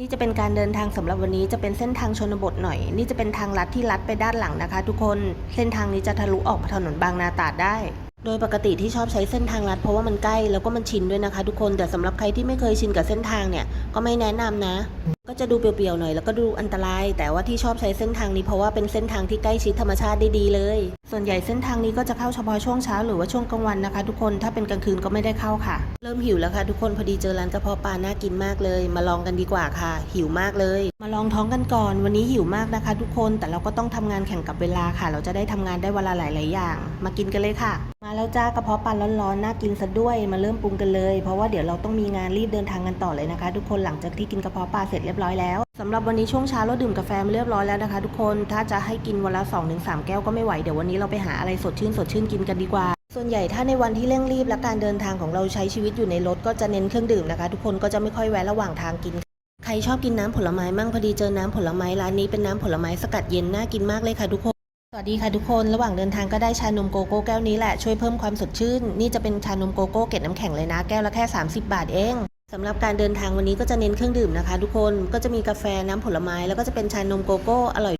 นี่จะเป็นการเดินทางสำหรับวันนี้จะเป็นเส้นทางชนบทหน่อย นี่จะเป็นทางลัดที่ลัดไปด้านหลังนะคะ ทุกคนเส้นทางนี้จะทะลุออกถนนบางนาตราดได้ โดยปกติที่ชอบใช้เส้นทางลัดเพราะว่ามันใกล้แล้วก็มันชินด้วยนะคะ ทุกคนแต่สำหรับใครที่ไม่เคยชินกับเส้นทางเนี่ยก็ไม่แนะนำนะ ก็จะดูเปลี่ยวๆหน่อยแล้วก็ดูอันตราย แต่ว่าที่ชอบใช้เส้นทางนี้เพราะว่าเป็นเส้นทางที่ใกล้ชิดธรรมชาติได้ดีเลย ส่วนใหญ่เส้นทางนี้ก็จะเข้าเฉพาะช่วงเช้าหรือว่าช่วงกลางวันนะคะ ทุกคนถ้าเป็นกลางคืนก็ไม่ได้เข้าค่ะ เริ่มหิวแล้วค่ะ ทุกคนพอดีเจอร้านกระเพาะปลาน่ากินมากเลย มาลองกันดีกว่าค่ะ หิวมากเลย มาลองท้องกันก่อน วันนี้หิวมากนะคะ ทุกคนแต่เราก็ต้องทำงานแข่งกับเวลาค่ะ เราจะได้ทำงานได้เวลาหลาย ๆ อย่าง มากินกันเลยค่ะ มาแล้วจ้ากระเพาะปลาร้อนๆน่ากินซะด้วยมาเริ่มปรุงกันเลย เพราะว่าเดี๋ยวเราต้องมีงานรีบเดินทางกันต่อเลยนะคะ ทุกคนหลังจากที่กินกระเพาะปลาเสร็จเรียบร้อยแล้วสำหรับวันนี้ช่วงเช้าเราดื่มกาแฟมาเรียบร้อยแล้วนะคะ ทุกคนถ้าจะให้กินวันละ2อถึงสแก้วก็ไม่ไหวเดี๋ยววันนี้เราไปหาอะไรสดชื่นสดชื่นกินกันดีกว่า ส่วนใหญ่ถ้าในวันที่เร่งรีบและการเดินทางของเราใช้ชีวิตอยู่ในรถก็จะเน้นเครื่องดื่มนะคะ ทุกคนก็จะไม่ค่อยแวะระหว่างทางกินใครชอบกินน้ำผลไม้มั่งพอดีเจอน้ำผลไม้ร้านนี้เป็นน้ำผลไม้สกัดเย็นน่ากินมากเลยค่ะทุกคนสวัสดีค่ะทุกคนระหว่างเดินทางก็ได้ชานมโกโก้แก้วนี้แหละช่วยเพิ่มความสดชื่น นี่จะเป็นชานมโกโก้เกล็ดน้ำแข็งเลยนะแก้วละแค่ 30 บาทเอง สำหรับการเดินทางวันนี้ก็จะเน้นเครื่องดื่มนะคะ ทุกคนก็จะมีกาแฟน้ำผลไม้ แล้วก็จะเป็นชานมโกโก้อร่อย